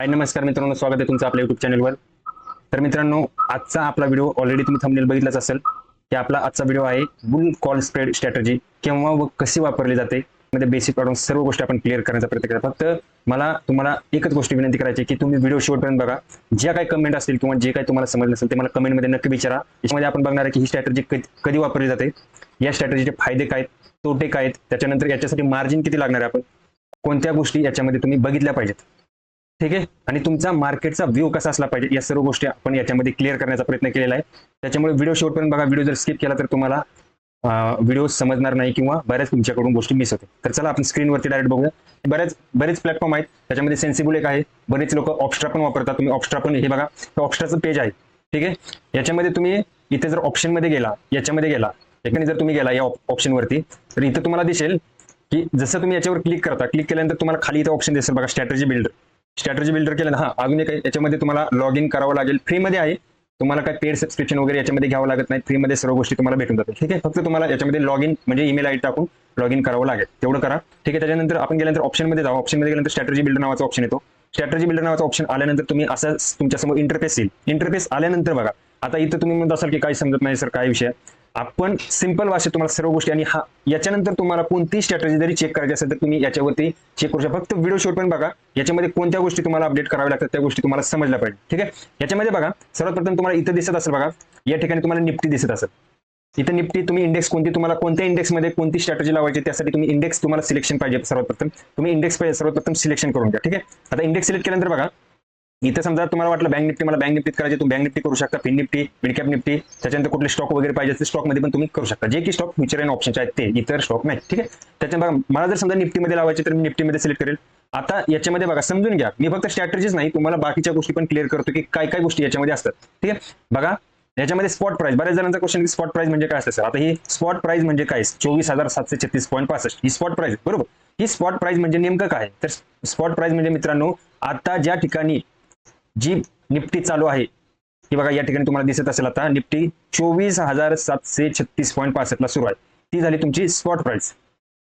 हाय नमस्कार मित्रांनो स्वागत आहे तुमचं आपल्या युट्यूब चॅनलवर तर मित्रांनो आजचा आपला व्हिडिओ ऑलरेडी तुम्ही थंबनेल बघितलाच असेल की आपला आजचा व्हिडिओ आहे बुल कॉल स्प्रेड स्ट्रॅटर्जी केव्हा व कशी वापरली जाते? मध्ये बेसिक पाडून सर्व गोष्टी आपण क्लिअर करण्याचा प्रयत्न करा. फक्त मला तुम्हाला एकच गोष्ट विनंती करायची की तुम्ही व्हिडिओ शेवटपर्यंत बघा. ज्या काही कमेंट असतील किंवा जे काही तुम्हाला समजलं असेल ते मला कमेंटमध्ये नक्की विचारा. याच्यामध्ये आपण बघणार आहे की ही स्ट्रॅटजी कधी वापरली जाते. या स्ट्रॅटजीचे फायदे काय आहेत, तोटे काय आहेत? त्याच्यानंतर याच्यासाठी मार्जिन किती लागणार आहे आपण? कोणत्या गोष्टी याच्यामध्ये तुम्ही बघितल्या पाहिजेत? ठीक आहे? आणि तुमचा मार्केटचा व्ह्यू कसा असला पाहिजे या सर्व गोष्टी आपण याच्यामध्ये क्लिअर करण्याचा प्रयत्न केलेला आहे. त्याच्यामुळे व्हिडिओ शेवटपर्यंत बघा व्हिडिओ जर स्किप केला तर तुम्हाला व्हिडिओ समजणार नाही किंवा बऱ्याच तुमच्याकडून गोष्टी मिस होते तर चला आपण स्क्रीनवरती डायरेक्ट बघूया. बऱ्याच बरेच प्लॅटफॉर्म आहेत. त्याच्यामध्ये सेन्सिबल एक आहे. बरेच लोक ऑप्स्ट्रा पण वापरतात. तुम्ही ऑप्स्ट्रा पण हे बघा हे ऑप्स्ट्राचं पेज आहे. ठीक आहे? याच्यामध्ये तुम्ही इथे जर ऑप्शनमध्ये गेला याच्यामध्ये गेला. एकाने जर तुम्ही गेला या ऑप्शन वरती तर इथं तुम्हाला दिसेल की जसं तुम्ही याच्यावर क्लिक करता क्लिक केल्यानंतर तुम्हाला खाली इथं ऑप्शन दिसेल. बघा स्ट्रॅटजी बिल्डर स्ट्रॅटजी बिल्डर केलं ना हा अजून एक याच्यामध्ये तुम्हाला लॉग इन करावं लागेल. फ्रीमध्ये आहे. तुम्हाला काय पेड सबस्क्रिप्शन वगैरे याच्यामध्ये घ्यावं लागत नाही. फ्रीमध्ये सर्व गोष्टी तुम्हाला भेटून जातात ठीक आहे? फक्त तुम्हाला याच्यामध्ये लॉग इन म्हणजे ईमेल आय टाकून लॉग इन करावं लागेल. तेवढं करा. ठीक आहे? त्याच्यानंतर आपण गेल्यानंतर ऑप्शनमध्ये जाऊ. ऑप्शनमध्ये गेल्यानंतर स्ट्रॅटजी बिल्डर नावाचा ऑप्शन येतो. स्ट्रॅटजी बिल्डर नावाचा ऑप्शन आल्यानंतर तुम्ही असं तुमच्यासमोर इंटरफेस येईल. इंटरफेस आल्यानंतर बघा. आता इथं तुम्ही म्हणत असाल की काही समजत नाही सर काय विषय आपण सिंपल भाषेत तुम्हाला सर्व गोष्टी आणि हा याच्यानंतर तुम्हाला कोणती स्ट्रॅटजी जरी चेक करायची असेल तर तुम्ही याच्यावरती चेक करू शकता. फक्त व्हिडिओ शोट पण बघा. याच्यामध्ये कोणत्या गोष्टी तुम्हाला अपडेट कराव्या लागतात त्या गोष्टी तुम्हाला समजल्या पाहिजे. ठीक आहे? याच्यामध्ये बघा सर्वात प्रथम तुम्हाला इथं दिसत असेल बघा या ठिकाणी तुम्हाला निफ्टी दिसत असेल. इथं निफ्टी तुम्ही इंडेक्स कोणती तुम्हाला कोणत्या इंडेक्समध्ये कोणती स्ट्रॅटजी लावायची त्यासाठी तुम्ही इंडेक्स तुम्हाला सिलेक्शन पाहिजे सर्वात प्रथम. तुम्ही इंडेक्स पाहिजे सर्वप्रथम सिलेक्शन करून घ्या. ठीक आहे? आता इंडेक्स सिलेक्ट केल्यानंतर बघा इथं समजा तुम्हाला वाटलं बँक निफ्टी मला बँक निफ्टीत करायचे तुम्ही बँक निफ्टी करू शकता फिन निफ्टी मिडकॅप निफ्टी त्याच्यानंतर कुठले स्टॉक वगैरे पाहिजे ते स्टॉकमध्ये पण तुम्ही करू शकता. जे की स्टॉक फ्युचर अँड ऑप्शनचे आहेत ते इतर स्टॉक नाही ठीक आहे? त्याच्या बघा मला जर समजा निफ्टीमध्ये लावायचे तर मी निफ्टीमध्ये सिलेक्ट करेल. आता याच्यामध्ये बघा समजून घ्या मी फक्त स्ट्रॅटेजीच नाही तुम्हाला बाकीच्या गोष्टी पण क्लिअर करतो की काय काय गोष्टी याच्यामध्ये असतात ठीक आहे? बघा याच्यामध्ये स्पॉट प्राइस बऱ्याच जणांचा क्वेश्चन की स्पॉट प्राइस म्हणजे काय असतं सर आता ही स्पॉट प्राइस म्हणजे काय? चोवीस हजार सातशे छत्तीस पॉईंट पासष्ट ही स्पॉट प्राइस बरोबर? ही स्पॉट प्राइस म्हणजे नेमकं काय? तर स्पॉट प्राइस म्हणजे मित्रांनो आता ज्या ठिकाणी जी निफ्टी चालू आहे ही बघा या ठिकाणी तुम्हाला दिसत असेल आता निफ्टी चोवीस हजार सातशे छत्तीस पॉईंट पासष्टला सुरू आहे. ती झाली तुमची स्पॉट प्राइस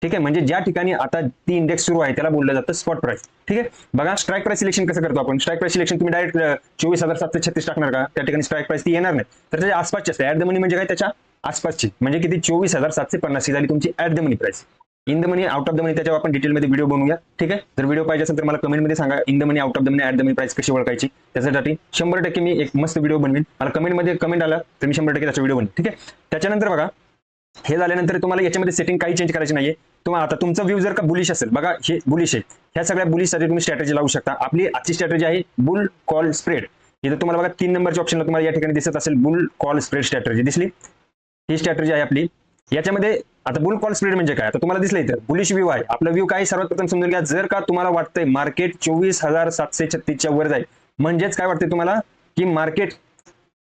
ठीक आहे म्हणजे ज्या ठिकाणी आता ती इंडेक्स सुरू आहे त्याला बोललं जातं स्पॉट प्राइस ठीक आहे? बघा स्ट्राईक प्राइस सिलेक्शन कसं करतो आपण? स्ट्राईक प्राइस सिलेक्शन तुम्ही डायरेक्ट चोवीस हजार सातशे छत्तीस टाकणार का? त्या ठिकाणी स्ट्राईक प्राइस ती येणार नाही. तर त्याच्या आसपासची असते. ऍट द मनी म्हणजे काय? त्याच्या आसपासची. म्हणजे किती? चोवीस हजार सातशे पन्नास ही झाली तुमची at the money price in the money out of the money त्याच्यावर आपण डिटेलमध्ये व्हिडिओ बनवूया. ठीक आहे? जर व्हिडिओ पाहिजे असेल तर मला कमेंटमध्ये सांगा. In the money out of the money at the money price कशी ओळखायची? त्याच्यासाठी शंभर टक्के मी एक मस्त व्हिडिओ बनवेन. मला कमेंटमध्ये कमेंट आला तर मी शंभर टक्के त्याचा व्हिडिओ बनवेन. ठीक आहे? त्याच्यानंतर बघा हे झाल्यानंतर तुम्हाला याच्यामध्ये सेटिंग काही चेंज करायची नाहीये. तुम्हाला आता तुमचा व्ह्यू जर का बुलिश असेल बघा हे बुलिश आहे. ह्या सगळ्या बुलिशसाठी तुम्ही स्ट्रॅटेजी लावू शकता. आपली आजची स्ट्रॅटेजी आहे बुल कॉल स्प्रेड इथं तुम्हाला बघा तीन नंबरच्या ऑप्शनला तुम्हाला या ठिकाणी दिसत असेल बुल कॉल स्प्रेड स्ट्रॅटेजी दिसली? ही स्ट्रॅटेजी आहे आपली. याच्यामध्ये आता बुल कॉल स्प्रेड म्हणजे काय? आता तुम्हाला दिसलं इथं. बुलिश व्ह्यू आहे. आपला व्ह्यू काय? सर्वात प्रथम समजून घ्या. जर का तुम्हाला वाटतंय मार्केट चोवीस हजार सातशे छत्तीसच्या वर जाईल म्हणजेच काय वाटतंय तुम्हाला? की मार्केट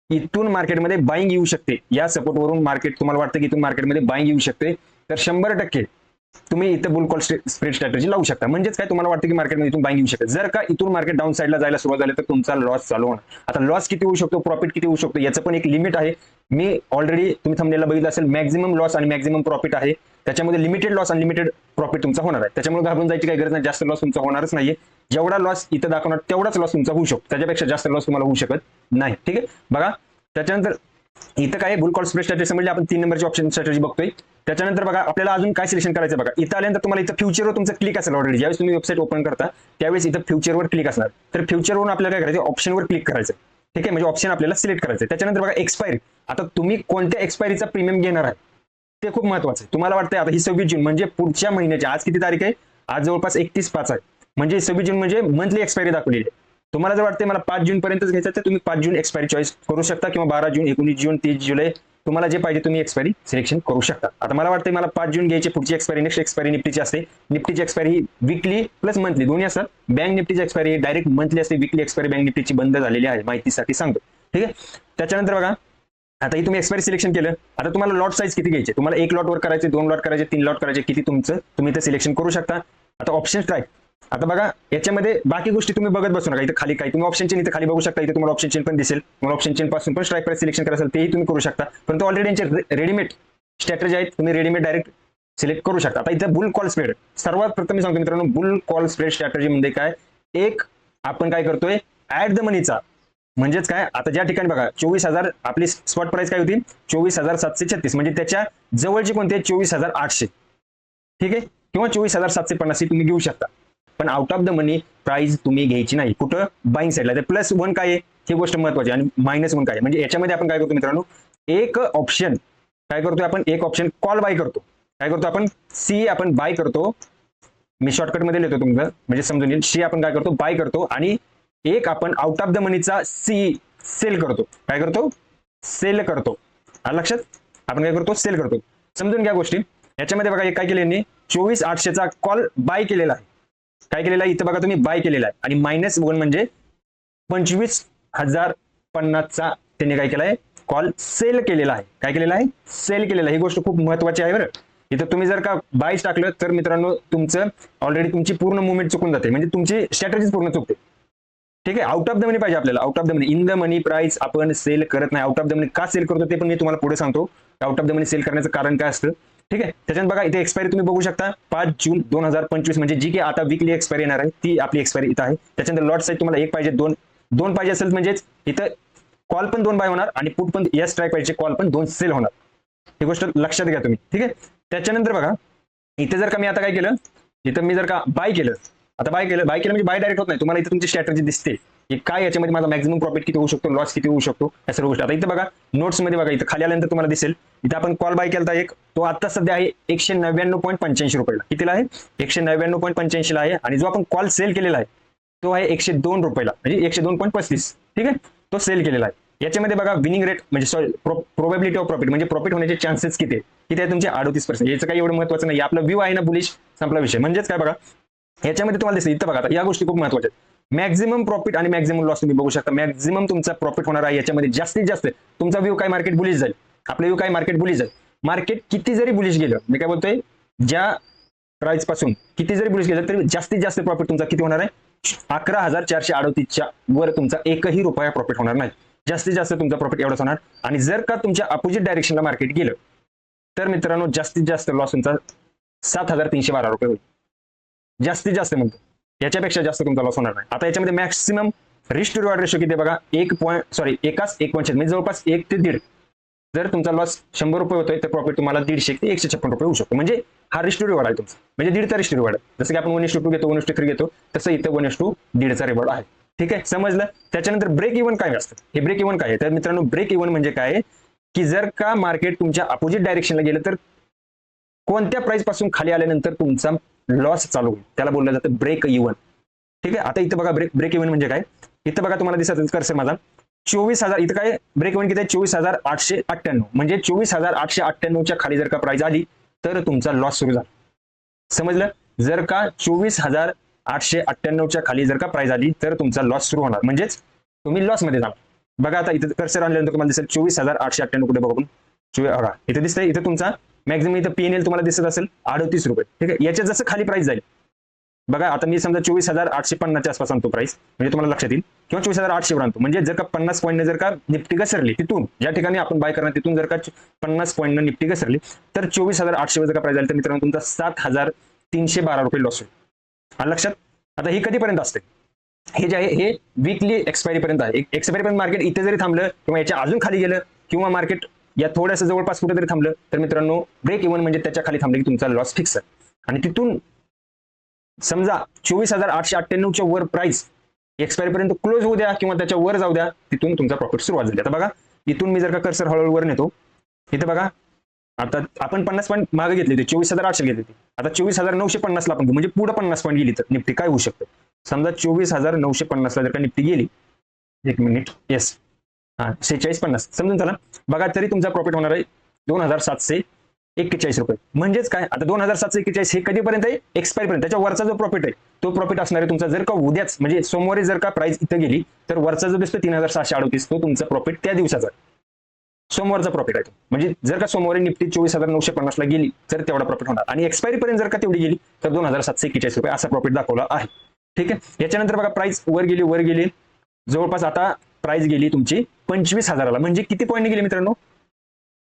इथून मार्केटमध्ये बाईंग येऊ शकते. या सपोर्टवरून मार्केट तुम्हाला वाटतं की इथून मार्केटमध्ये बाईंग येऊ शकते. तर शंभर टक्के तुम्ही इथं बुल कॉल स्प्रेड स्ट्रॅटेजी लावू शकता. म्हणजेच काय? तुम्हाला वाटतं की मार्केटमध्ये इथून बाईंग येऊ शकते. जर का इथून मार्केट डाऊन साईडला जायला सुरुवात झाली तर तुमचा लॉस चालू होणार. आता लॉस किती होऊ शकतो? प्रॉफिट किती होऊ शकतो? याचं पण एक लिमिट आहे. मी ऑलरेडी तुम्ही थांबलेला बघितलं असेल मॅक्झिमम लॉस आणि मॅक्झिमम प्रॉफिट आहे. त्याच्यामध्ये लिमिटेड लॉस आणि लिमिटेड प्रॉफिट तुमचा होणार आहे. त्याच्यामुळे घाबरून जायची काही गरज नाही. जास्त लॉस तुमचा होणारच नाहीये. जेवढा लॉस इथं दाखवणार तेवढाच लॉस तुमचा होऊ शकतो. त्याच्यापेक्षा जास्त लॉस तुम्हाला होऊ शकत नाही. ठीक आहे? बघा. त्याच्यानंतर इथं काय बुल कॉल स्प्रेड स्ट्रॅटेजी म्हणजे आपण तीन नंबरची ऑप्शन स्ट्रॅटेजी बघतोय. त्याच्यानंतर बघा आपल्याला अजून काय सिलेक्शन करायचं बघा. इथं आल्यानंतर तुम्हाला इथं फ्युचरवर तुमचं क्लिक असेल ऑलरेडी ज्यावेळेस तुम्ही वेबसाईट ओपन करता त्यावेळेस इथं फ्युचरवर क्लिक असणार. तर फ्युचरवरून आपल्याला काय करायचं ऑप्शनवर क्लिक करायचं ठीक आहे? म्हणजे ऑप्शन आपल्याला सिलेक्ट करायचं त्याच्यानंतर बघा एक्सपायरी आता तुम्ही कोणत्या एक्सपायरीचा प्रीमियम घेणार आहे? ते खूप महत्वाचं आहे. तुम्हाला वाटतंय आता ही सव्वीस जून म्हणजे पुढच्या महिन्याची आज किती तारीख आहे? आज जवळपास एकतीस पाच आहे. म्हणजे सव्वीस जून म्हणजे मंथली एक्सपायरी दाखवलेली आहे. तुम्हाला जर वाटते मला पाच जून पर्यंतच घ्यायचं तर तुम्ही पाच जून एक्सपायरी चॉईस करू शकता किंवा बारा जून एकोणीस जून तीस जुलै तुम्हाला जे पाहिजे तुम्ही एक्सपायरी सिलेक्शन करू शकता. आता मला वाटतंय मला पाच जून घ्यायची पुढची एक्सपायरी नेक्स्ट एक्सपायरी निफ्टीची असते. निफ्टीची एक्सपायरी ही विकली प्लस मंथली दोन्ही असतात. बँक निफ्टीची एक्सपायरी डायरेक्ट मंथली असते. विकली एक्सपायरी बँक निफ्टीची बंद झालेली आहे. माहितीसाठी सांगतो. ठीक आहे? त्याच्यानंतर बघा आता ही तुम्ही एक्सपायरी सिलेक्शन केलं. आता तुम्हाला लॉट साईज किती घ्यायचे? तुम्हाला एक लॉट वर करायचे दोन लॉट करायचे तीन लॉट करायचे किती तुमचं तुम्ही ते सिलेक्शन करू शकता. आता ऑप्शन ट्राय आता बघा याच्यामध्ये बाकी गोष्टी तुम्ही बघत बसू नका. इथं खाली काही तुम्ही ऑप्शन चेन इथे खाली बघू शकता. इथे तुम्हाला ऑप्शन चेन पण दिसेल. तुम्हाला ऑप्शन चेन पासून पण स्ट्राईक प्राईस सिलेक्शन करायचं असेल तेही तुम्ही करू शकता. पण तो ऑलरेडी यांचे रेडीमेड स्ट्रॅटेजी आहेत. तुम्ही रेडीमेड डायरेक्ट सिलेक्ट करू शकता. आता इथे बुल कॉल स्प्रेड सर्वात प्रथम मी सांगतो मित्रांनो बुल कॉल स्प्रेड स्ट्रॅटेजी म्हणजे काय? एक आपण काय करतोय? ऍट द मनीचा म्हणजेच काय? आता ज्या ठिकाणी बघा चोवीस हजार आपली स्पॉट प्राइस काय होती? चोवीस हजार सातशे छत्तीस. म्हणजे त्याच्या जवळची कोणती? आहे चोवीस हजार आठशे. ठीक आहे? किंवा चोवीस हजार सातशे पन्नास ही तुम्ही घेऊ शकता. पण out of the money price तुम्ही घ्यायची नाही. कुठं? बाईंग साईडला तर प्लस वन काय आहे? ही गोष्ट महत्वाची आणि मायनस वन काय आहे? म्हणजे याच्यामध्ये आपण काय करतो मित्रांनो? एक ऑप्शन काय करतो आपण? एक ऑप्शन कॉल बाय करतो. काय करतो आपण? सी आपण बाय करतो. मी शॉर्टकटमध्ये लिहितो तुमचं. म्हणजे समजून येईल. सी आपण काय करतो? बाय करतो. आणि एक आपण आउट ऑफ द मनीचा सी सेल करतो. काय करतो? सेल करतो. लक्षात? आपण काय करतो? सेल करतो. समजून घ्या गोष्टी. याच्यामध्ये बघा काय केलं यांनी? चोवीस आठशेचा कॉल बाय केलेला आहे. काय केलेला आहे? इथं बघा तुम्ही बाय केलेला आहे. आणि मायनस वन म्हणजे पंचवीस हजार पन्नासचा त्यांनी काय केलाय? कॉल सेल केलेला आहे. काय केलेला आहे? सेल केलेला आहे. ही गोष्ट खूप महत्वाची आहे बरं. इथं तुम्ही जर का बाय टाकलं तर मित्रांनो तुमचं ऑलरेडी तुमची पूर्ण मुवमेंट चुकून जाते. म्हणजे तुमची स्ट्रॅटेजी पूर्ण चुकते. ठीक आहे? आउट ऑफ द मनी पाहिजे आपल्याला. Out of the money in the money price आपण सेल करत नाही. आउट ऑफ द मनी का सेल करतो ते पण मी तुम्हाला पुढे सांगतो. Out of the money sell करण्याचं कारण काय असतं? ठीक आहे? त्याच्यात बघा इथे एक्सपायरी तुम्ही बघू शकता. पाच जून दोन हजार पंचवीस म्हणजे जी की आता वीकली एक्सपायरी येणार आहे ती आपली एक्सपायरी इथं आहे. त्याच्यानंतर लॉट साईज तुम्हाला एक पाहिजे दोन. दोन पाहिजे असेल म्हणजेच इथं कॉल पण दोन बाय होणार आणि पुट पण या स्ट्राईक पाहिजे कॉल पण दोन सेल होणार. ही गोष्ट लक्षात घ्या तुम्ही. ठीक आहे? त्याच्यानंतर बघा इथे जर का मी आता काय केलं इथं मी जर का बाय केलं आता बाय केलं बाय केलं म्हणजे बाय डायरेक्ट होत नाही. तुम्हाला इथे तुमची स्ट्रॅटर्जी दिसते. की काय याच्यामध्ये माझा मॅक्झिमम प्रॉफिट किती होऊ शकतो लॉस किती होऊ शकतो या सर्व गोष्टी. आता इथं बघा नोट्समध्ये बघा इथं खाली आल्यानंतर तुम्हाला दिसेल इथं आपण कॉल बाय केला एक तो आता सध्या आहे एकशे नव्याण्णव पॉईंट पंच्याऐंशी रुपयाला. कितीला आहे? एकशे नव्याण्णव पॉईंट पंच्याऐंशीला आहे. आणि जो आपण कॉल सेल केलेला आहे तो आहे एकशे दोन रुपयाला म्हणजे एकशे दोन पॉईंट पस्तीस ठीक आहे? तो सेल केलेला आहे. याच्यामध्ये बघा विनिंग रेट म्हणजे सॉरी प्रोबेबिलिटी ऑफ प्रॉफिट म्हणजे प्रॉफिट होण्याचे चान्सेस किती आहे किती आहे तुमचे? अडतीस पर्सेंट याचं काही एवढं महत्वाचं नाही आपला व्ह्यू आहे ना बुलिश संपला विषय. म्हणजेच काय बघा याच्यामध्ये तुम्हाला दिसतं इथं बघा आता या गोष्टी खूप महत्त्वाच्या आहेत. मॅक्झिमम प्रॉफिट आणि मॅक्झिमम लॉस तुम्ही बघू शकता. मॅक्झिमम तुमचा प्रॉफिट होणार आहे याच्यामध्ये. जास्तीत जास्त तुमचा व्ह्यू काय मार्केट बुलिश जाईल? आपलं व्ह्यू काय मार्केट बुलिश जाईल? मार्केट किती जरी बुलिश गेलं मी काय बोलतोय? ज्या प्राइसपासून किती जरी बुलिश गेलं तरी जास्तीत जास्त प्रॉफिट तुमचा किती होणार आहे? अकरा हजार चारशे अडतीसच्या वर तुमचा एकही रुपया प्रॉफिट होणार नाही. जास्तीत जास्त तुमचा प्रॉफिट एवढाच होणार. आणि जर का तुमच्या अपोजिट डायरेक्शनला मार्केट गेलं तर मित्रांनो जास्तीत जास्त लॉस तुमचा सात हजार तीनशे बारा रुपये होईल. जास्तीत जास्त म्हणतो. याच्यापेक्षा जास्त तुमचा लॉस होणार नाही. आता याच्यामध्ये maximum risk to reward ratio किती बघा? एक पॉईंट सॉरी एकाच एक पॉईंट म्हणजे जवळपास एक ते दीड. जर तुमचा लॉस शंभर रुपये होतोय तर प्रॉफिट तुम्हाला दीडशे ते एकशे छप्पन रुपये होऊ शकतो. म्हणजे हा रिस्ट रिवॉर्ड आहे तुमचा. म्हणजे दीडचा रिस्ट रिवॉर्ड आहे. जसं की आपण वन टू घेतो वन टू थ्री घेतो तसं इथं वन टू दीडचा रिवॉर्ड आहे. ठीक आहे? समजलं? त्याच्यानंतर ब्रेक इव्हन काय असतं? हे ब्रेक इव्हन काय आहे? तर मित्रांनो ब्रेक इव्हन म्हणजे काय? की जर का मार्केट तुमच्या अपोजिट डायरेक्शनला गेलं तर कोणत्या प्राइसपासून खाली आल्यानंतर तुमचा लॉस चालू होईल. त्याला बोललं जातं ब्रेक इव्हन ठीक आहे? आता इथं बघा ब्रेक ब्रेक इव्हन म्हणजे काय? इथं बघा तुम्हाला दिसत कर्सर माझा. चोवीस हजार इथं काय? ब्रेक इव्हन किती आहे? चोवीस हजार आठशे अठ्ठ्याण्णव. म्हणजे चोवीस हजार आठशे अठ्ठ्याण्णवच्या खाली जर का प्राइस आली तर तुमचा लॉस सुरू झाला. समजलं? जर का चोवीस हजार आठशे अठ्ठ्याण्णवच्या खाली जर का प्राइस आली तर तुमचा लॉस सुरू होणार. म्हणजेच तुम्ही लॉसमध्ये जाणार. बघा आता इथं कर्सर आणल्यानंतर तुम्हाला दिसेल चोवीस हजार आठशे अठ्ठ्याण्णव कुठे बघून इथं दिसतंय इथं तुमचा मॅक्झिमम इथं पीएनएल तुम्हाला दिसत असेल अडतीस रुपये. ठीक आहे? याच्यात जसं खाली प्राइस जाईल. बघा आता मी समजा चोवीस हजार आठशे पन्नासच्या आसपास आणतो प्राइस म्हणजे तुम्हाला लक्षात येईल. किंवा चोवीस हजार आठशेवर आणतो. म्हणजे जर का पन्नास पॉईंट जर का निफ्टी घसरली तिथून ज्या ठिकाणी आपण बाय करणार तिथून जर का पन्नास पॉईंट निफ्टी घसरली तर चोवीस हजार आठशेवर जर का प्राइस झाली तर मित्रांनो तुमचा सात हजार तीनशे बारा रुपये लॉस होईल. लक्षात? आता ही कधीपर्यंत असते? हे जे आहे हे वीकली एक्सपायरी पर्यंत आहे. एक्सपायरी पर्यंत मार्केट इथे जरी थांबलं किंवा याच्या अजून खाली गेलं किंवा मार्केट या थोड्याशा जवळपास कुठे तरी थांबलं. तर मित्रांनो ब्रेक इव्हन म्हणजे त्याच्याखाली थांबले की तुमचा लॉस फिक्स आहे. आणि तिथून समजा चोवीस हजार आठशे अठ्ठ्याण्णवच्या वर प्राइस एक्सपायरी पर्यंत क्लोज होऊ द्या किंवा त्याच्या वर जाऊ द्या तिथून तुमचा प्रॉफिट सुरुवात झाली. आता बघा इथून मी जर का कर्सर हळूहळू वर नेतो इथे बघा आता आपण पन्नास पॉईंट मागे घेतली होती चोवीस हजार आठशे घेतली होती. आता चोवीस हजार नऊशे पन्नासला आपण म्हणजे पुढे पन्नास पॉईंट गेली तर निफ्टी काय होऊ शकतं? समजा चोवीस हजार नऊशे पन्नासला जर का निफ्टी गेली एक मिनिट येस हा शेहेचाळीस पन्नास. समजून चला. बघा तरी तुमचा प्रॉफिट होणार आहे दोन हजार सातशे एक्केचाळीस रुपये. म्हणजेच काय? आता दोन हजार सातशे एक्केचाळीस हे कधीपर्यंत आहे? एक्सपायरी पर्यंत. त्याच्या वरचा जो प्रॉफिट आहे तो प्रॉफिट असणार आहे तुमचा जर का उद्याच म्हणजे सोमवारी जर का प्राइस इथं गेली तर वरचा जो दिसतो तीन हजार सहाशे अडतीस तो तुमचा प्रॉफिट त्या दिवसाचा सोमवारचा प्रॉफिट आहे म्हणजे जर का सोमवारी निफ्टी चोवीस हजार नऊशे पन्नासला गेली तर तेवढा प्रॉफिट होणार. आणि एक्सपायरी पर्यंत जर का तेवढी गेली तर दोन हजार सातशे एक्केचाळीस रुपये असा प्रॉफिट दाखवला आहे. ठीक आहे? याच्यानंतर बघा प्राइस वर गेली वर गेली. जवळपास आता प्राइस गेली तुमची पंचवीस हजाराला. म्हणजे किती पॉईंट गेली मित्रांनो?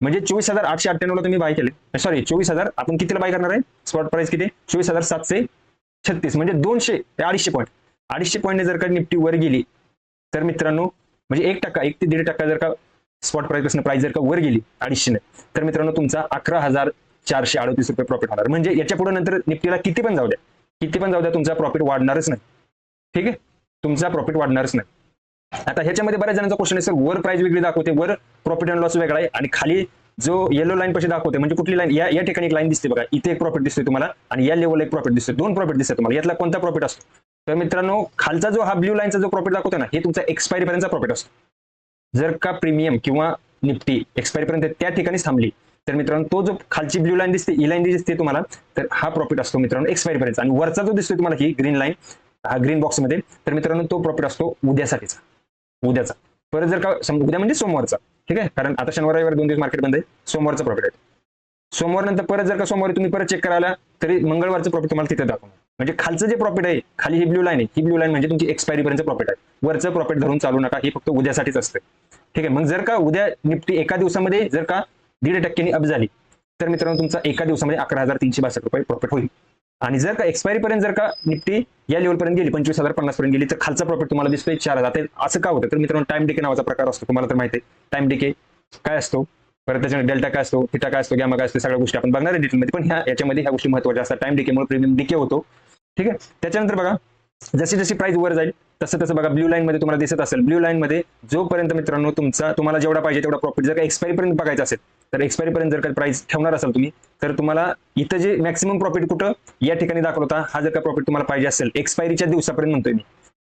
म्हणजे चोवीस हजार आठशे अठ्ठ्याण्णवला तुम्ही बाय केले. सॉरी चोवीस हजार आपण कितीला बाय करणार आहे? स्पॉट प्राइस किती? चोवीस हजार सातशे छत्तीस. म्हणजे दोनशे ते अडीचशे पॉईंट अडीचशे पॉईंट जर का निफ्टी वर गेली तर मित्रांनो म्हणजे एक टक्का एक ते दीड टक्का जर का स्पॉट प्राइस प्राइस जर का वर गेली अडीचशे तर मित्रांनो तुमचा अकरा हजार चारशे अडतीस रुपये प्रॉफिट होणार. म्हणजे याच्यापुढे नंतर निफ्टीला किती पण जाऊ द्या. किती पण जाऊ द्या तुमचा प्रॉफिट वाढणारच नाही. ठीक आहे? तुमचा प्रॉफिट वाढणारच नाही. आता ह्याच्यामध्ये बऱ्याच जणांचा क्वेश्चन आहे सर वर प्राइस वेगळी दाखवते वर प्रॉफिट अँड लॉस वेगळा आहे आणि खाली जो येलो लाईन पैसे दाखवते म्हणजे कुठली लाईन या या ठिकाणी एक लाईन दिसते बघा. इथे एक प्रॉफिट दिसते तुम्हाला आणि या लेवलला एक प्रॉफिट दिसते दोन प्रॉफिट दिसते तुम्हाला. यातला कोणता प्रॉफिट असतो? तर मित्रांनो खालचा जो हा ब्ल्यू लाईनचा जो प्रॉफिट दाखवतो ना हे तुमचा एक्सपायरी पर्यंतचा प्रॉफिट असतो. जर का प्रीमियम किंवा निफ्टी एक्सपायरी पर्यंत त्या ठिकाणी थांबली तर मित्रांनो तो जो खालची ब्ल्यू लाईन दिसते ई लाईन दिसते तुम्हाला तर हा प्रॉफिट असतो मित्रांनो एक्सपायरी पर्यंत आणि वरचा जो दिसतो तुम्हाला ही ग्रीन लाईन हा ग्रीन बॉक्समध्ये तर मित्रांनो तो प्रॉफिट असतो उद्यासाठीचा. उद्याचा. परत जर का समजा उद्या म्हणजे सोमवारचा ठीक आहे? कारण आता शनिवार रविवार दोन दिवस मार्केट बंद आहे. सोमवारचा प्रॉफिट आहे. सोमवार नंतर परत जर का सोमवारी तुम्ही परत चेक करायला तरी मंगळवारचं प्रॉफिट तुम्हाला तिथे दाखवणार. म्हणजे खालचं जे प्रॉफिट आहे खाली ही ब्ल्यू लाईन आहे. ही ब्ल्यू लाईन म्हणजे तुमची एक्सपायरी पर्यंत प्रॉफिट आहे. वरचं प्रॉफिट धरून चालू नका. हे फक्त उद्यासाठीच असतं. ठीक आहे? मग जर का उद्या निफ्टी एका दिवसामध्ये जर का दीड टक्क्यांनी अप झाली तर मित्रांनो तुमचा एका दिवसामध्ये अकरा हजार तीनशे बासष्ट रुपये प्रॉफिट होईल. आणि जर का एक्सपायरी पर्यंत जर का निफ्टी या लेवल पर्यंत गेली पंचवीस हजार पन्नास पर्यंत गेली तर खालचा प्रॉफिट तुम्हाला दिसतोय चार हजार. असं का होतं? तर मित्रांनो टाइम डिके नावाचा प्रकार असतो. तुम्हाला तर माहिती आहे टाइम डिके काय असतो? परत त्याच्यामध्ये डेल्टा काय असतो? थिटा काय असतो? गॅमा काय असतो? सगळ्या गोष्टी आपण बघणार आहे डिटेलमध्ये पण ह्या याच्यामध्ये ह्या गोष्टी महत्त्वाच्या असतात. टाइम डिकेमुळे प्रीमियम डिके होतो. ठीक आहे? त्याच्यानंतर बघा जशी जशी प्राइस वर जाईल तसं तसं बघा ब्ल्यू लाईन मध्ये तुम्हाला दिसत असेल. ब्ल्यू लाईन मध्ये जोपर्यंत मित्रांनो तुमचा तुम्हाला जेवढा पाहिजे तेवढा प्रॉफिट जर का एक्सपायरी पर्यंत बघायचा असेल तर एक्सपायरी पर्यंत जर का प्राइस ठेवणार असाल तुम्ही तर तुम्हाला इथं जे मॅक्सिमम प्रॉफिट कुठं या ठिकाणी दाखवता हा जर का प्रॉफिट तुम्हाला पाहिजे असेल एक्सपायरीच्या दिवसापर्यंत म्हणतोय मी.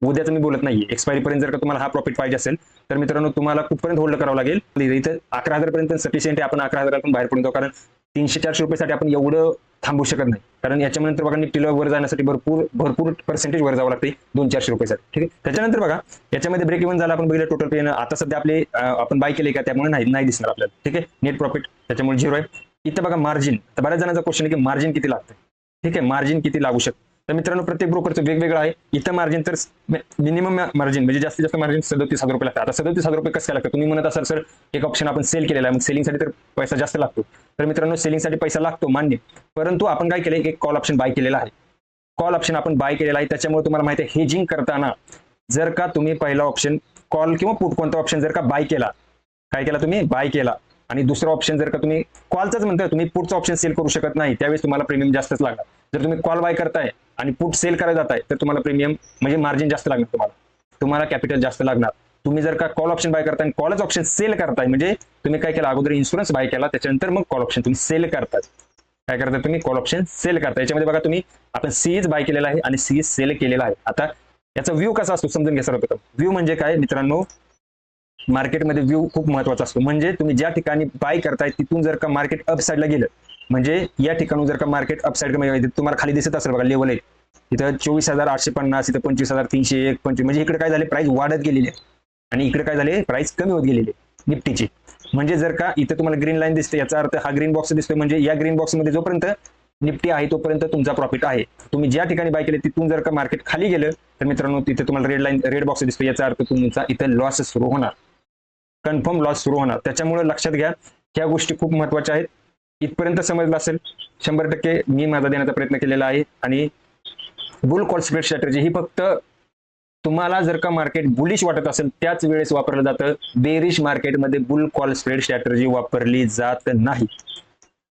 उद्याचं मी बोलत नाहीये. एक्सपायरी पर्यंत जर का तुम्हाला हा प्रॉफिट पाहिजे असेल तर मित्रांनो तुम्हाला कुठपर्यंत होल्ड करावं लागेल? इथं अकरा हजार पर्यंत सफिशियंट आहे आपण अकरा हजारातून बाहेर पडतो कारण तीनशे चारशे रुपयासाठी आपण एवढं थांबू शकत नाही. कारण याच्यानंतर बघा निफ्टीला वर जाण्यासाठी भरपूर भरपूर पर्सेंटेज वर जावं लागते दोन चारशे रुपयासाठी. ठीक आहे? त्याच्यानंतर बघा याच्यामध्ये ब्रेक इव्हन झाला आपण बघितलं टोटल पेन आता सध्या आपले आपण बाय केले का त्यामुळे नाही नाही दिसणार आपल्याला. ठीक आहे? नेट प्रॉफिट त्याच्यामुळे झिरो आहे. इथं बघा मार्जिन तर बऱ्याच जणांचा क्वेश्चन आहे की मार्जिन किती लागतं ठीक आहे? मार्जिन किती लागू शकतं? तर मित्रांनो प्रत्येक ब्रोकरचं वेगवेगळं आहे. इथं मार्जिन तर मिनिमम मार्जिन म्हणजे जास्तीत जास्त मार्जिन सदोतीस हजार रुपये लागतं आता सदोतीस हजार रुपये कसं लागतं? तुम्ही म्हणत असाल सर एक ऑप्शन आपण सेल केलेला आहे. मग सेलिंगसाठी तर पैसा जास्त लागतो. तर मित्रांनो सेलिंगसाठी पैसा लागतो मान्य. परंतु आपण काय केलं एक कॉल ऑप्शन बाय केलेला आहे. कॉल ऑप्शन आपण बाय केलेला आहे. त्याच्यामुळे तुम्हाला माहिती आहे हेजिंग करताना जर का तुम्ही पहिला ऑप्शन कॉल किंवा पुट कोणता ऑप्शन जर का बाय केला काय केला तुम्ही? बाय केला. आणि दुसरा ऑप्शन जर का तुम्ही कॉलचाच म्हणताय तुम्ही पुढचा ऑप्शन सेल करू शकत नाही. त्यावेळेस तुम्हाला प्रीमियम जास्तच लागणार. जर तुम्ही कॉल बाय करताय आणि पुट सेल करायला आहे तर तुम्हाला प्रीमियम म्हणजे मार्जिन जास्त लागणार तुम्हाला. तुम्हाला कॅपिटल जास्त लागणार. तुम्ही जर का कॉल ऑप्शन बाय करताय आणि कॉलच ऑप्शन सेल करताय म्हणजे तुम्ही काय केलं अगोदर इन्शुरन्स बाय केला त्याच्यानंतर मग कॉल ऑप्शन तुम्ही सेल करताय. काय करताय तुम्ही? कॉल ऑप्शन सेल करताय. याच्यामध्ये बघा तुम्ही आपण सीज बाय केलेला आहे आणि सीज सेल केलेला आहे. आता याचा व्ह्यू कसा असतो समजून घ्या सर्वप्रथम. व्ह्यू म्हणजे काय? मित्रांनो मार्केटमध्ये व्ह्यू खूप महत्त्वाचा असतो. म्हणजे तुम्ही ज्या ठिकाणी बाय करताय तिथून जर का मार्केट अप साईडला गेलं म्हणजे या ठिकाणी जर का मार्केट अपसाईड साईड तुम्हाला खाली दिसत असेल बघा लेवल आहे. इथं चोवीस हजार आठशे पन्नास इथं पंचवीस हजार तीनशे एक पंचवीस म्हणजे इकडे काय झाले प्राइस वाढत गेलेली आहे. आणि इकडे काय झाले प्राइस कमी होत गेलेली आहे निफ्टीची. म्हणजे जर का इथं तुम्हाला ग्रीन लाईन दिसते याचा अर्थ हा ग्रीन बॉक्स दिसतोय म्हणजे या ग्रीन बॉक्समध्ये जोपर्यंत निफ्टी आहे तोपर्यंत तुमचा प्रॉफिट आहे. तुम्ही ज्या ठिकाणी बाय केले तिथून जर का मार्केट खाली गेलं तर मित्रांनो तिथे तुम्हाला रेड लाईन रेड बॉक्स दिसतो याचा अर्थ तुमचा इथं लॉस सुरू होणार. कन्फर्म लॉस सुरू होणार. त्याच्यामुळे लक्षात घ्या ह्या गोष्टी खूप महत्त्वाच्या आहेत. इथपर्यंत समजलं असेल. शंभर टक्के मी माझा देण्याचा प्रयत्न केलेला आहे आणि बुल कॉल स्प्रेड स्ट्रॅटर्जी ही फक्त तुम्हाला जर का मार्केट बुलिश वाटत असेल त्याच वेळेस वापरलं जातं. बेरिश मार्केटमध्ये बुल कॉल स्प्रेड स्ट्रॅटर्जी वापरली जात नाही.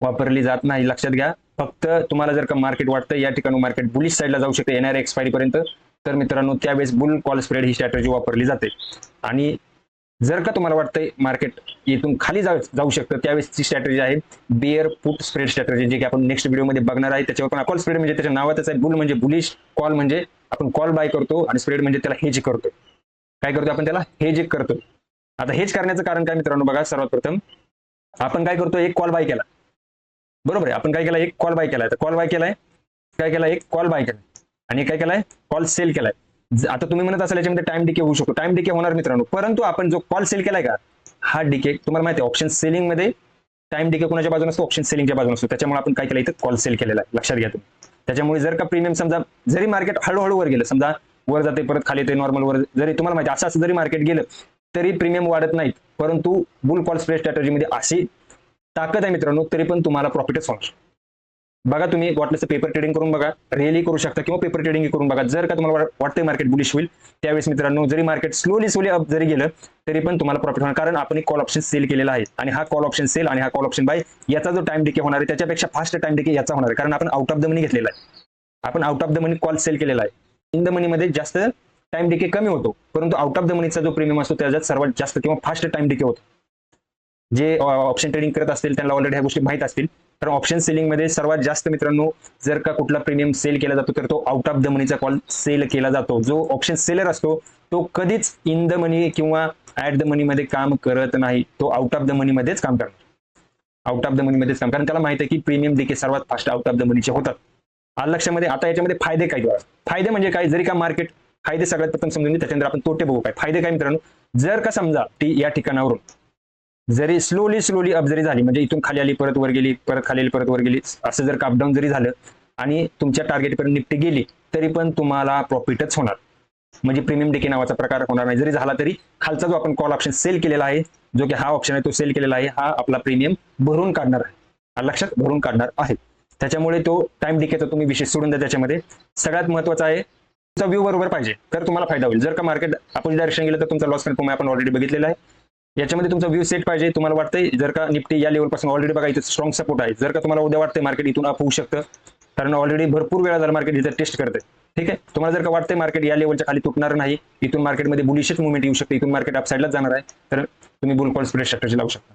वापरली जात नाही. लक्षात घ्या फक्त तुम्हाला जर का मार्केट वाटतं या ठिकाणी मार्केट बुलिश साईडला जाऊ शकते येणाऱ्या एक्सपायरी पर्यंत. तर मित्रांनो त्यावेळेस बुल कॉल स्प्रेड ही स्ट्रॅटर्जी वापरली जाते. आणि जर का तुम्हाला वाटतंय मार्केट इथून खाली जाऊ जाऊ शकतं त्यावेळेसची स्ट्रॅटेजी आहे. बिअर पुट स्प्रेड स्ट्रॅटेजी जे की आपण नेक्स्ट व्हिडिओमध्ये बघणार आहे. त्याच्यावर पण कॉल स्प्रेड म्हणजे त्याच्या नावातच आहे. बुल म्हणजे बुलिश कॉल म्हणजे आपण कॉल बाय करतो आणि स्प्रेड म्हणजे त्याला हेज करतो. काय करतो आपण त्याला? हेज करतो. आता हेज करण्याचं कारण काय मित्रांनो? बघा सर्वात प्रथम आपण काय करतो? एक कॉल बाय केला. बरोबर आहे. आपण काय केला? एक कॉल बाय केलाय तर कॉल बाय केलाय. काय केला एक कॉल बाय केलाय. आणि काय केलाय? कॉल सेल केलाय. आता तुम्ही म्हणत असाल याच्यामध्ये टाइम डिके होऊ शकतो. टाइम डिके होणार मित्रांनो. परंतु आपण जो कॉल सेल केलाय का? हा डिके तुम्हाला माहिती आहे ऑप्शन सेलिंगमध्ये टाइम डिके कोणाच्या बाजूने असतो? ऑप्शन सेलिंगच्या बाजूने असतो. त्याच्यामुळे आपण काय केलं इथं? कॉल सेल केलेला आहे. लक्षात घ्या तुम्ही. त्याच्यामुळे जर का प्रीमियम समजा जरी मार्केट हळूहळू वर गेलं समजा वर जाते परत खाली येते नॉर्मल वर जरी तुम्हाला माहिती असं असं जरी मार्केट गेलं तरी प्रीमियम वाढत नाहीत. परंतु बुल कॉल स्प्रेड स्ट्रॅटेजीमध्ये अशी ताकद आहे मित्रांनो तरी पण तुम्हाला प्रॉफिटच होणार. बघा तुम्ही वाटलं पेपर ट्रेडिंग करून बघा रिअली करू शकता किंवा पेपर ट्रेडिंग करून बघा. जर का तुम्हाला वाटतंय मार्केट बुलिश होईल त्यावेळेस मित्रांनो जरी मार्केट स्लोली स्लोली अप जरी गेलं तरी पण तुम्हाला प्रॉफिट होणार. कारण आपण एक कॉल ऑप्शन सेल केलेला आहे. आणि हा कॉल ऑप्शन सेल आणि हा कॉल ऑप्शन बाय याचा जो टाइम डिके होणार आहे त्याच्यापेक्षा फास्ट टाइम डिके याचा होणार आहे. कारण आपण आउट ऑफ द मनी घेतलेला आहे. आपण out of the money call sell केलेला आहे. इन द मनीमध्ये जास्त टाइम डिके कमी होतो. परंतु आउट ऑफ द मनीचा जो प्रीमियम असतो त्याच्यात सर्वात जास्त किंवा फास्ट टाइम डिके होतो. जे ऑप्शन ट्रेडिंग करत असतील त्यांना ऑलरेडी ह्या गोष्टी माहीत असतील. तर ऑप्शन सेलिंगमध्ये सर्वात जास्त मित्रांनो जर का कुठला प्रीमियम सेल केला जातो तर तो आउट ऑफ द मनीचा कॉल सेल केला जातो. जो ऑप्शन सेलर असतो तो कधीच इन द मनी किंवा ऍट द मनी मध्ये काम करत नाही. तो आउट ऑफ द मनी मध्येच काम करणार आउट ऑफ द मनी मध्येच काम कारण त्याला माहिती आहे की प्रीमियम देखील सर्वात फास्ट आउट ऑफ द मनीचे होतात. आज लक्षामध्ये आता याच्यामध्ये फायदे काय फायदे म्हणजे काय? जरी का मार्केट फायदे सगळ्यात प्रथम समजून त्याच्यानंतर आपण तोटे बघू काय? फायदे काय मित्रांनो? जर का समजा ती या ठिकाणावरून जरी स्लोली स्लोली अप जरी झाली म्हणजे इथून खाली आली परत वर गेली परत खाली आली परत वर गेली असं जर का अपडाऊन जरी झालं आणि तुमच्या टार्गेटपर्यंत निफ्टी गेली तरी पण तुम्हाला प्रॉफिटच होणार. म्हणजे प्रीमियम डेके नावाचा प्रकार होणार नाही. जरी झाला तरी खालचा जो आपण कॉल ऑप्शन सेल केलेला आहे जो की हा ऑप्शन आहे तो सेल केलेला आहे हा आपला प्रीमियम भरून काढणार आहे. लक्षात भरून काढणार आहे. त्याच्यामुळे तो टाइम डिकेचा तुम्ही विषय सोडून द्या त्याच्यामध्ये. सगळ्यात महत्त्वाचा आहे तुमचा व्ह्यू बरोबर पाहिजे तर तुम्हाला फायदा होईल. जर का मार्केट आपण डायरेक्शन गेलं तर तुमचा लॉस कन्फर्म आपण ऑलरेडी बघितलेला आहे. याच्यामध्ये तुमचा व्ह्यू सेट पाहिजे. तुम्हाला वाटतंय जर का निफ्टी या लेवलपासून ऑलरेडी बघा इथे स्ट्रॉंग सपोर्ट आहे. जर का तुम्हाला उद्या वाटतंय मार्केट इथून अप होऊ शकतं कारण ऑलरेडी भरपूर वेळा जर मार्केट इथं टेस्ट करते ठीक आहे? तुम्हाला जर का वाटतंय मार्केट या लेवलच्या खाली तुटणार नाही इथून मार्केटमध्ये बुलिशच मुवमेंट येऊ शकते इथून मार्केट अपसाईडलाच जाणार आहे तर तुम्ही बुलकॉल स्प्रेड स्ट्रॅटेजी लावू शकता.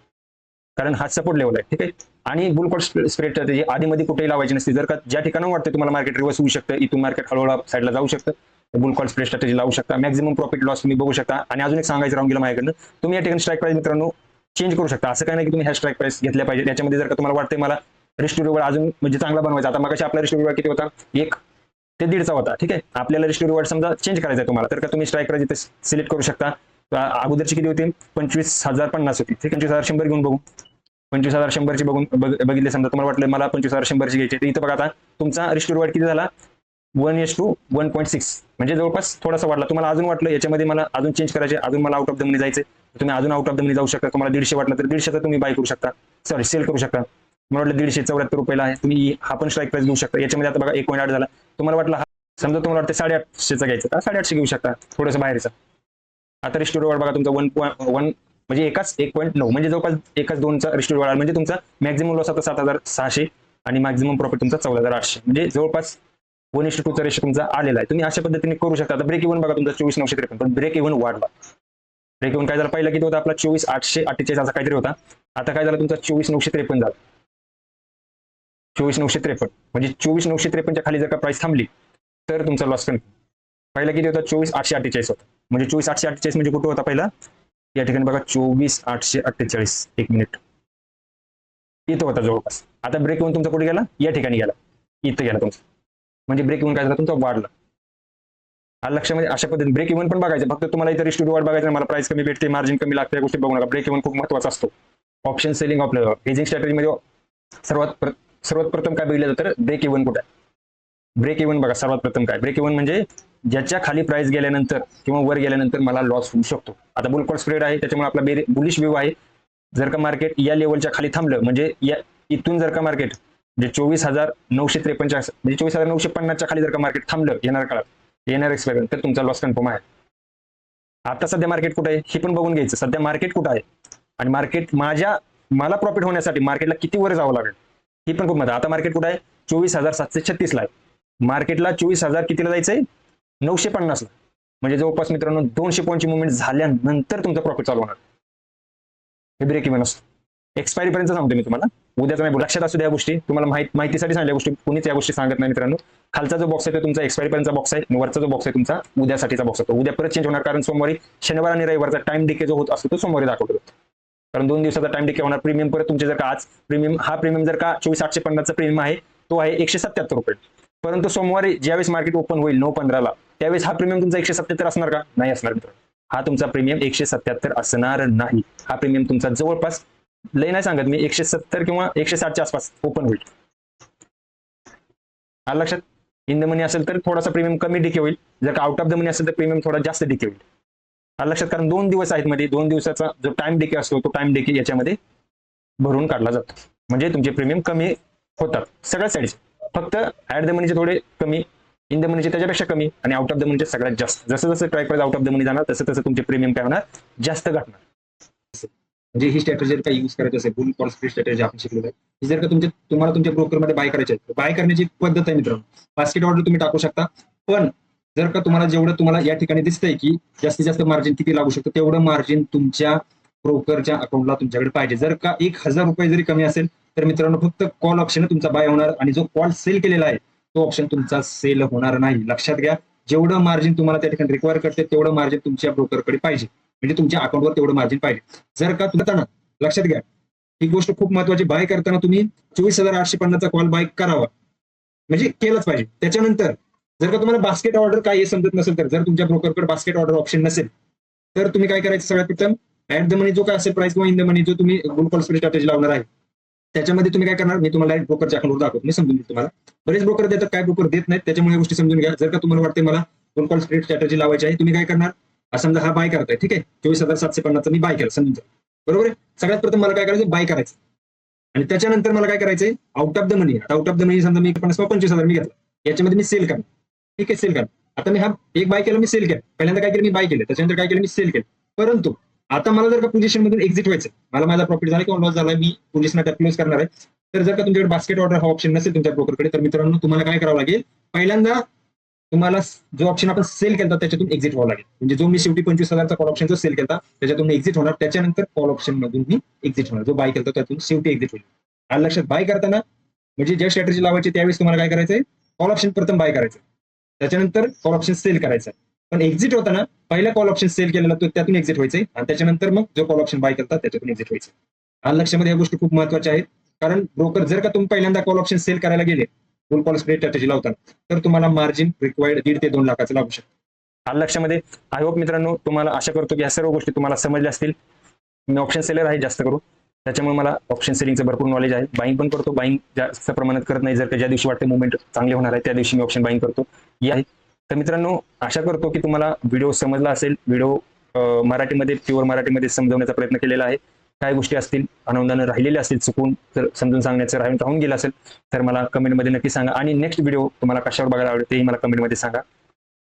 कारण हा सपोर्ट लेवल आहे. ठीक आहे? आणि बुलकॉल स्प्रेड स्ट्रॅटेजी आधीमध्ये कुठेही लावायची नसते. जर का ज्या ठिकाणी वाटतं तुम्हाला मार्केट रिव्हर्स होऊ शकतं इथून मार्केट हळूहळू साईडला जाऊ शकतं बुल कॉल स्प्रेड स्ट्रॅटेजी लावू शकता. मॅक्झिमम प्रॉफिट लॉस तुम्ही बघू शकता. आणि अजून एक सांगायचं राहून गेलं माझ्याकडनं तुम्ही या ठिकाणी स्ट्राईक प्राईस मित्रांनो चेंज करू शकता. असं काय नाही की तुम्ही ह्या स्ट्राईक प्राईस घेतल्या पाहिजे त्याच्यामध्ये जर का तुम्हाला वाटतंय मला रिस्टोरीवर अजून म्हणजे चांगला बनवायचा आता मग आपला रिस्टोरीवर किती होता? एक ते दीडचा होता ठीक आहे? आपल्याला रिस्टोरीवर समजा चेंज करायचा आहे तुम्हाला. तर का तुम्ही स्ट्राईक प्राईस इथे सिलेक्ट करू शकता? अगोदरची किती होती? पंचवीस हजार पन्नास होती ठीक पंचवीस हजार शंभर घेऊन बघू. पंचवीस हजार शंभरची बघून बघितले समजा तुम्हाला वाटलं मला पंचवीस हजार शंभरची घ्यायची तर इथं बघा आता तुमचा रिस्टोरीवर किती झाला? One is to one point six म्हणजे जवळपास थोडासा वाढला. तुम्हाला अजून वाटलं याच्यामध्ये मला अजून चेंज करायचे अजून मला आउट ऑफ द मनी जायचे तुम्ही अजून आउट ऑफ द मनी जाऊ शकता. तुम्हाला दीडशे वाटलं तर दीडशेचा तुम्ही बाय करू शकता. सॉरी सेल करू शकता. मला वाटलं दीडशे चौऱ्याहत्तर रुपयाला आहे. तुम्ही हा पण स्ट्राईक प्राईस घेऊ शकता. याच्यामध्ये आता बघा एक पॉईंट आठ झाला. तुम्हाला वाटलं हा समजा तुम्हाला वाटतं साडेआठशेचा घ्यायचा का साडेआठशे घेऊ शकता थोडंसं बाहेरचा. आता रिस्टोरीवर बघा तुमचा वन पॉईंट वन म्हणजे एकाच एक पॉईंट नऊ म्हणजे जवळपास एकाच दोनचा रिस्टोरीवर म्हणजे तुमचा मॅक्झिमम लॉस आता सात हजार सहाशे आणि मॅक्झिमम प्रॉफिट तुमचा चौदा हजार आठशे. म्हणजे जवळपास वन इश टूचा रेशो तुमचा आलेला आहे. तुम्ही अशा पद्धतीने करू शकता. आता ब्रेक इव्हन बघा तुमचा चोवीस नऊशे त्रेपन्न पण ब्रेक इव्हन वाढला ब्रेक इव्हन काय झालं? पहिला किती होता आपला? चोवीस आठशे अठ्ठेचाळीस असा काहीतरी होता. आता काय झालं? तुमचा चोवीस नऊशे त्रेपन्न झाला. चोवीस नऊशे त्रेपन्न म्हणजे चोवीस नऊशे त्रेपन्नच्या खाली जर का प्राइस थांबली तर तुमचा लॉस कमी पहिला किती होता? चोवीस आठशे अठ्ठेचाळीस होता. म्हणजे चोवीस आठशे अठ्ठेचाळीस म्हणजे कुठं होता पहिला? या ठिकाणी बघा चोवीस आठशे अठ्ठेचाळीस. एक मिनिट इथं होता जवळपास. आता ब्रेक येऊन तुमचा कुठे गेला? या ठिकाणी गेला. इथं गेला तुमचा. म्हणजे ब्रेक इव्हन काय झाला तुमचा वाढला. आलं लक्षामध्ये म्हणजे अशा पद्धतीने ब्रेक इव्हन पण बघायचं. फक्त तुम्हाला इथं रिस्टोरी वाढ बघायचं मला प्राइस कमी भेटते मार्जिन कमी लागते या गोष्टी बघू नका. ब्रेक इव्हन खूप महत्त्वाचा असतो. ऑप्शन सेलिंग आपल्याला हेजिंग स्ट्रॅटेजीमध्ये सर्वात सर्वात प्रथम काय बघितलं जातं तर ब्रेक इव्हन कुठे आहे? ब्रेक इव्हन बघा सर्वात प्रथम काय? ब्रेक इव्हन म्हणजे ज्याच्या खाली प्राइस गेल्यानंतर किंवा वर गेल्यानंतर मला लॉस होऊ शकतो. आता बुलकॉल स्प्रेड आहे त्याच्यामुळे आपला बेरी बुलिश व्यू आहे. जर का मार्केट या लेवलच्या खाली थांबलं म्हणजे या इथून जर का मार्केट म्हणजे चोवीस हजार नऊशे त्रेपन्नच्या म्हणजे चोवीस हजार नऊशे पन्नासच्या खाली जर का मार्केट थांबलं येणार काळात येणार एक्सपायर तर तुमचा लॉस कन्फर्म आहे. आता सध्या मार्केट कुठं आहे हे पण बघून घ्यायचं. सध्या मार्केट कुठं आहे? आणि मार्केट माझ्या मला प्रॉफिट होण्यासाठी मार्केटला किती वर जावं लागेल? हे पण खूप महत्त्व आता मार्केट कुठं आहे? चोवीस हजार सातशे छत्तीस ला आहे मार्केटला चोवीस हजार कितीला जायचंय? नऊशे पन्नास ला म्हणजे जवळपास मित्रांनो दोनशे पॉईंटची मुवमेंट झाल्यानंतर तुमचा प्रॉफिट चालू होणार. हे ब्रेक इव्हन असतो. एक्सपायरी पर्यंत सांगतो मी तुम्हाला. उद्याचा नाही लक्षात असू द्या गोष्टी. तुम्हाला माहिती माहितीसाठी सांगल्या गोष्टी. कुणीच या गोष्टी सांगत नाही मित्रांनो. खालचा जो बॉक्स आहे तो तुमचा एक्सपायरी पर्यंतचा बॉक्स आहे. वरचा जो बॉक्स आहे तुमचा उद्यासाठीचा बॉक्स आहे. उद्या परत चेंज होणार. कारण सोमवारी शनिवार आणि रविवारचा टाइम डिके जो होत असतो तो सोमवारी दाखवतो. कारण दोन दिवसाचा टाइम डिके होणार. प्रीमियम परत तुमचे जर का आज प्रीमियम हा प्रीमियम जर का चोवीस आठशे पन्नासचा प्रीमियम आहे तो आहे एकशे सत्याहत्तर रुपये. परंतु सोमवारी ज्यावेळेस मार्केट ओपन होईल नऊ पंधराला त्यावेळेस हा प्रीमियम तुमचा एकशे सत्याहत्तर असणार का? नाही असणार मित्र हा तुमचा प्रीमियम एकशे सत्याहत्तर असणार नाही. हा प्रीमियम तुमचा जवळपास लय नाही सांगत मी. एकशे सत्तर किंवा एकशे साठच्या आसपास ओपन होईल. आलं लक्षात? इन द मनी असेल तर थोडासा प्रीमियम कमी डिके होईल. जर का आउट ऑफ द मनी असेल तर प्रीमियम थोडा जास्त डिके होईल. आलं लक्षात कारण दोन दिवस आहेत मध्ये दोन दिवसाचा जो टाइम डिके असतो तो टाइम डिके याच्यामध्ये भरून काढला जातो. म्हणजे तुमचे प्रीमियम कमी होतात. सगळ्या साईडचे फक्त ॲट द मनीचे थोडे कमी इन द मनीचे त्याच्यापेक्षा कमी आणि आउट ऑफ द मनीचे सगळ्यात जास्त. जसं जसं try price out of the money जाणार तसं तसं तुमचे प्रीमियम काय होणार? जास्त घटणार. म्हणजे ही स्ट्रॅटेजी जर का युज करायची असेल बुल कॉल स्प्रेड स्ट्रॅटेजी आपण शिकलेलं आहे ही जर का तुमच्या तुम्हाला तुमच्या ब्रोकरमध्ये बाय करायचे आहे बाय करण्याची पद्धत आहे मित्रांनो. बास्केट ऑर्डर तुम्ही टाकू शकता. पण जर का तुम्हाला जेवढं तुम्हाला या ठिकाणी दिसतंय की जास्तीत जास्त मार्जिन किती लागू शकतं तेवढं मार्जिन तुमच्या ब्रोकरच्या अकाउंटला तुमच्याकडे पाहिजे. जर का एक हजार रुपये जरी कमी असेल तर मित्रांनो फक्त कॉल ऑप्शन तुमचा बाय होणार आणि जो कॉल सेल केलेला आहे तो ऑप्शन तुमचा सेल होणार नाही. लक्षात घ्या जेवढं मार्जिन तुम्हाला त्या ठिकाणी रिक्वायर करते तेवढं मार्जिन तुमच्या ब्रोकरकडे पाहिजे. म्हणजे तुमच्या अकाउंटवर तेवढं मार्जिन पाहिजे. जर का तुम्ही लक्षात घ्या. ही गोष्ट खूप महत्वाची. बाय करताना तुम्ही चोवीस हजार आठशे पन्नासचा कॉल बाय करावा. म्हणजे केलंच पाहिजे. त्याच्यानंतर जर का तुम्हाला बास्केट ऑर्डर काय हे समजत नसेल तर जर तुमच्या ब्रोकरकडे बास्केट ऑर्डर ऑप्शन नसेल तर तुम्ही काय करायचं सगळ्यात प्रथम? ऍट द मनी जो काय असेल प्राइस किंवा इन द मनी जो तुम्ही गुल कॉल स्ट्रॅटेजी लावणार आहे त्याच्यामध्ये तुम्ही काय करणार? मी तुम्हाला ब्रोकरच्या अकाउंटवर दाखवतो. मी समजून देतो तुम्हाला. बरेच ब्रोकर देतात काय ब्रोकर देत नाहीत त्याच्यामुळे गोष्टी समजून घ्या. जर का तुम्हाला वाटते मला गुल कॉल स्ट्रॅटेजी लावायची आहे तुम्ही काय करणार? समजा हा बाय करतोय. ठीक आहे? चोवीस हजार सातशे पन्नासचा मी बाय केला समजून बरोबर आहे? सगळ्यात प्रथम मला काय करायचं? बाय करायचं. आणि त्याच्यानंतर मला काय करायचंय? आउट ऑफ द मनी आता आउट ऑफ द मनी समजा मी पन्नास पंचवीस हजार मी घेतला. याच्यामध्ये मी सेल करणार. ठीक आहे? सेल करणार. आता मी हा एक बाय केला मी सेल केला. पहिल्यांदा काय केलं मी बाय केलं. त्याच्यानंतर काय केलं? मी सेल केलं. परंतु आता मला जर का पोझिशन मधून एक्झिट व्हायचं मला माझा प्रॉफिट झाला किंवा लॉस झाला मी पोझिशन आता क्लोज करणार आहे. तर जर का तुमच्याकडे बास्केट ऑर्डर हा ऑप्शन नसेल तुमच्या ब्रोकरकडे तर मित्रांनो तुम्हाला काय करावं लागेल? पहिल्यांदा तुम्हाला जो ऑप्शन आपण सेल केला त्याच्यातून एक्झिट व्हावं लागेल. म्हणजे जो मी शेवटी पंचवीस हजारचा कॉल ऑप्शन जो सेल केला त्याच्यातून एक्झिट होणार. त्याच्यानंतर कॉल ऑप्शन मधून मी एक्झिट होणार. जो बाय केला त्यातून शेवटी एक्झिट होईल. आणि लक्षात बाय करताना म्हणजे ज्या स्ट्रॅटेजी लावायची त्यावेळेस तुम्हाला काय करायचंय? कॉल ऑप्शन प्रथम बाय करायचं त्याच्यानंतर कॉल ऑप्शन सेल करायचा पण एक्झिट होताना पहिला कॉल ऑप्शन सेल केलेला तो त्यातून एक्झिट व्हायचंय. आणि त्याच्यानंतर मग जो कॉल ऑप्शन बाय करतात त्याच्यातून एक्झिट व्हायचं आणि लक्षामध्ये या गोष्टी खूप महत्त्वाच्या आहेत. कारण ब्रोकर जर का तुम्ही पहिल्यांदा कॉल ऑप्शन सेल करायला गेले फुल कॉल स्प्रेड स्ट्रॅटेजी लावतात. तर तुम्हाला मार्जिन रिक्वायर्ड दीड ते दोन लाखाचं लागू शकतं. आलं लक्षामध्ये आय होप मित्रांनो तुम्हाला आशा करतो की या सर्व गोष्टी तुम्हाला समजल्या असतील. मी ऑप्शन सेलर आहे जास्त करू त्याच्यामुळे मला ऑप्शन सेलिंगचं भरपूर नॉलेज आहे. बाईंग पण करतो. बाईंग जास्त प्रमाणात करत नाही. जर का ज्या दिवशी वाटते मुवमेंट चांगले होणार आहे त्या दिवशी मी ऑप्शन बाईंग करतो. ही आहे. तर मित्रांनो आशा करतो की तुम्हाला व्हिडिओ समजला असेल. व्हिडिओ मराठीमध्ये प्युअर मराठीमध्ये समजवण्याचा प्रयत्न केलेला आहे. काय गोष्टी असतील आनंदानं राहिलेल्या असतील चुकून जर समजून सांगण्याचं राहून राहून गेलं असेल तर मला कमेंटमध्ये नक्की सांगा. आणि नेक्स्ट व्हिडिओ तुम्हाला कशावर बघायला आवडेल तेही मला कमेंटमध्ये सांगा.